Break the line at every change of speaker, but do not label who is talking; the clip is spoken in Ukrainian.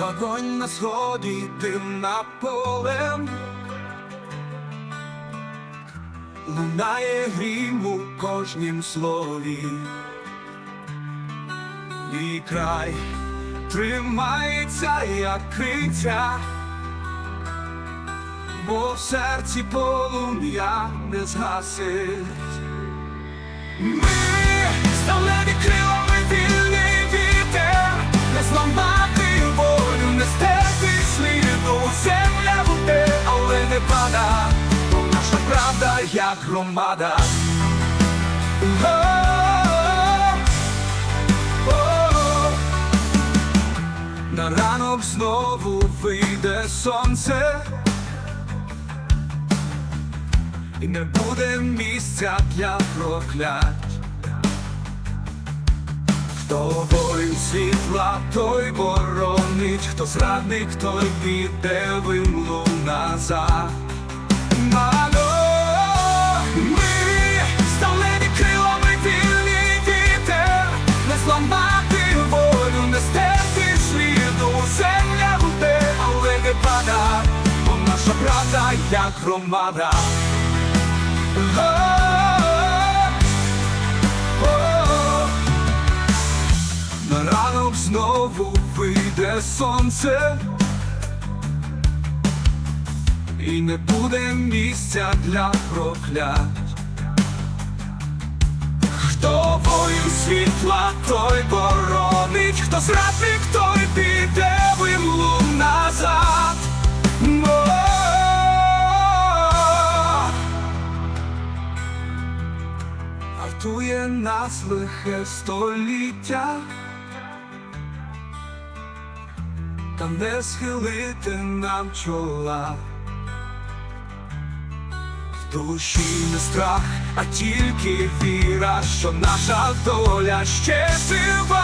Вогонь на сході, дим на полем Лунає грім у кожнім слові. І край тримається, як криця. Бо в серці полум'я не згасить. Ми сталеві крилами Бо наша правда як громада. На ранок знову вийде сонце. І не буде місця для проклять. Хто світла, той боронить, хто зрадник, той піде в імлу назад. Мало, ми сталеві крилами вільні вітер, не зламати волю, не стерти сліду, земля буде, але не пада, бо наша правда як громада. Знову вийде сонце, і не буде місця для проклять. Хто воїн світла, той боронить, хто зрадник, той піде в назад. Вартує нас лихе століття, та не схилити нам чола. В душі не страх, а тільки віра, що наша доля ще жива.